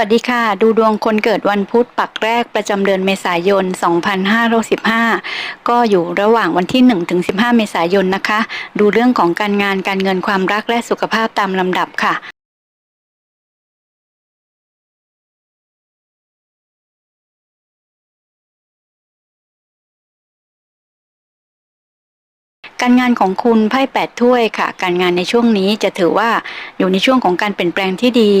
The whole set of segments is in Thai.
วัสดีค่ะ ดูดวงคนเกิดวันพุธปักแรกประจำเดือนเมษายน 2515 ก็อยู่ระหว่างวันที่1ถึง15 เมษายนนะคะ ดูเรื่องของการงานการเงินความรักและสุขภาพตามลำดับค่ะ การงานของคุณไพ่แปดถ้วยค่ะ การงานในช่วงนี้จะถือว่าอยู่ในช่วงของการเปลี่ยนแปลงที่ดี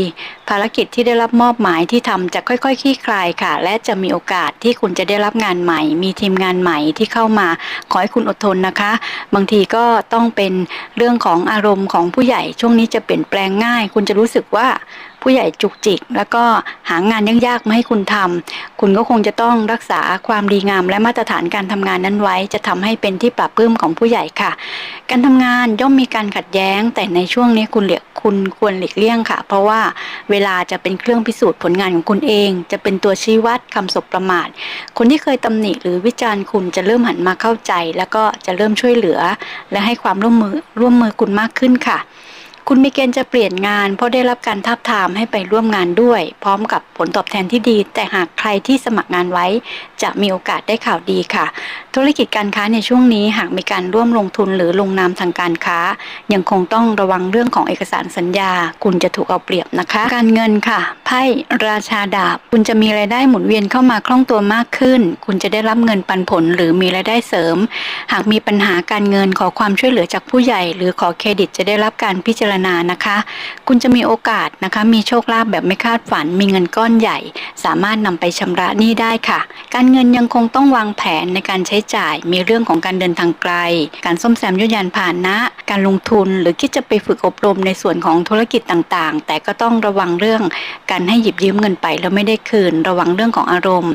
ภารกิจที่ได้รับมอบหมายที่ทำจะค่อยๆคลี่คลายค่ะ และจะมีโอกาสที่คุณจะได้รับงานใหม่ มีทีมงานใหม่ที่เข้ามา ขอให้คุณอดทนนะคะ บางทีก็ต้องเป็นเรื่องของอารมณ์ของผู้ใหญ่ ช่วงนี้จะเปลี่ยนแปลงง่าย คุณจะรู้สึกว่า ผู้ใหญ่จุกจิก แล้วก็หางานยากๆมาให้คุณทำคุณก็คงจะต้องรักษาความดีงาม และมาตรฐานการทำงานนั้นไว้ จะทำให้เป็นที่ปรับปลื้มของผู้ใหญ่ค่ะ การทำงานย่อมมีการขัดแย้ง แต่ในช่วงนี้คุณเหลียคุณควรหลีกเลี่ยงค่ะ เพราะว่าเวลาจะเป็นเครื่องพิสูจน์ผลงานของคุณเอง จะเป็นตัวชี้วัดคำสบประมาท คนที่เคยตำหนิหรือวิจารณ์คุณจะเริ่มหันมาเข้าใจ แล้วก็จะเริ่มช่วยเหลือ และให้ความร่วมมือร่วมมือคุณมากขึ้นค่ะ คุณมีเกณฑ์จะเปลี่ยนงานเพราะได้รับการทับทามให้ไปร่วมงานด้วย พร้อมกับผลตอบแทนที่ดี แต่หากใครที่สมัครงานไว้ จะมีโอกาสได้ข่าวดีค่ะ ธุรกิจการค้าในช่วงนี้หากมีการร่วมลงทุนหรือลงนามทางการค้า ยังคงต้องระวังเรื่องของเอกสารสัญญา คุณจะถูกเอาเปรียบนะคะ การเงินค่ะ ไพ่ราชาดาบ คุณจะมีรายได้หมุนเวียนเข้ามาคล่องตัวมากขึ้น คุณจะได้รับเงินปันผลหรือมีรายได้เสริม หากมีปัญหาการเงินขอความช่วยเหลือจากผู้ใหญ่ หรือขอเครดิตจะได้รับการพิจารณานะคะ คุณจะมีโอกาสนะคะ มีโชคลาภแบบไม่คาดฝัน มีเงินก้อนใหญ่ สามารถนำไปชำระหนี้ได้ค่ะ การเงินยังคงต้องวางแผนในการใช้จ่าย มีเรื่องของการเดินทางไกล การซ่อมแซมยุยานผ่านนะ การลงทุนหรือคิดจะไปฝึกอบรมในส่วนของธุรกิจต่างๆ แต่ก็ต้องระวังเรื่องการให้หยิบยืมเงินไปแล้วไม่ได้คืน ระวังเรื่องของอารมณ์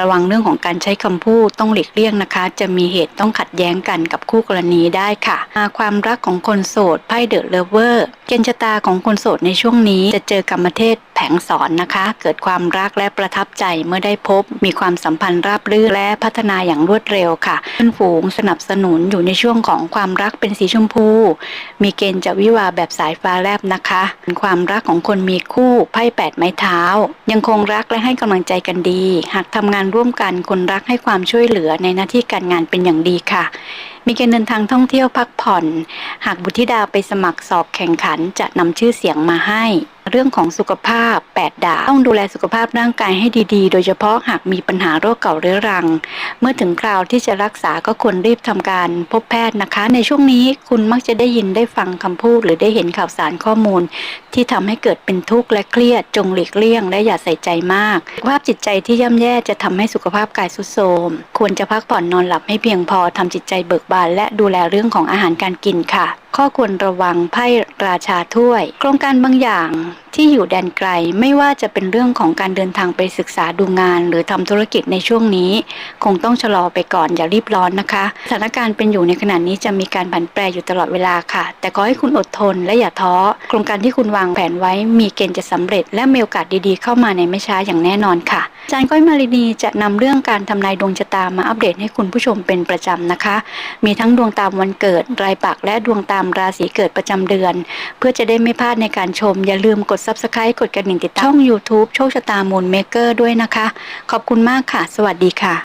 ระวังเรื่องของการใช้คำพูดต้องหลีกเลี่ยงนะคะ จะมีเหตุต้องขัดแย้งกันกับคู่กรณีได้ค่ะ ความรักของคนโสดไพ่เดอะเลเวอร์เกณฑ์ชะตาของคนโสดในช่วงนี้จะเจอกรรมเทศแผงสอนนะคะ เกิดความรักและประทับใจเมื่อได้พบ มีความสัมพันธ์ราบรื่นและพัฒนาอย่างรวดเร็วค่ะเพื่อนฝูงสนับสนุนอยู่ในช่วงของความรักเป็นสีชมพู มีเกณฑ์จะวิวาแบบสายฟ้าแลบนะคะความรักของคนมีคู่ไพ่แปดไม้เท้า ยังคงรักและให้กำลังใจกันดี หากทำงานร่วมกันคนรักให้ความช่วยเหลือในหน้าที่การงานเป็นอย่างดีค่ะ มีเการเดินทางท่องเที่ยวพักผ่อน หากบุตรธิดาไปสมัครสอบแข่งขันจะนำชื่อเสียงมาให้ เรื่องของสุขภาพ 8 ดาวต้องดูแลสุขภาพร่างกายให้ดีๆ โดยเฉพาะหากมีปัญหาโรคเก่าเรื้อรัง เมื่อถึงคราวที่จะรักษาก็ควรรีบทำการพบแพทย์นะคะ ในช่วงนี้คุณมักจะได้ยินได้ฟังคำพูด หรือได้เห็นข่าวสารข้อมูล ที่ทำให้เกิดเป็นทุกข์และเครียดจงหลีกเลี่ยง และอย่าใส่ใจมากสภาพจิตใจที่ย่ำแย่จะทำให้สุขภาพกายสุดโทรมควรจะพักผ่อนนอนหลับให้เพียงพอทำจิตใจเบิกบานและดูแลเรื่องของอาหารการกินค่ะข้อควรระวังไพ่ราชาถ้วย โครงการบางอย่างที่อยู่แดนไกลไม่ว่าจะเป็นเรื่องของการเดินทางไปศึกษาดูงาน หรือทำธุรกิจในช่วงนี้ คงต้องชะลอไปก่อนอย่ารีบร้อนนะคะ สถานการณ์เป็นอยู่ในขณะนี้จะมีการผันแปรอยู่ตลอดเวลาค่ะ แต่ขอให้คุณอดทนและอย่าท้อ โครงการที่คุณวางแผนไว้มีเกณฑ์จะสำเร็จ และมีโอกาสดีๆ เข้ามาในไม่ช้าอย่างแน่นอนค่ะอาจารย์ก้อยมารินีจะนำเรื่องการทำนายดวงชะตามาอัปเดตให้คุณผู้ชมเป็นประจำนะคะ มีทั้งดวงตามวันเกิดรายปักและดวงตามราศีเกิดประจำเดือน เพื่อจะได้ไม่พลาดในการชมอย่าลืมกดด subscribe กดกระดิ่งติดตามช่อง YouTube โชคชะตามูลเมเกอร์ด้วยนะคะ ขอบคุณมากค่ะ สวัสดีค่ะ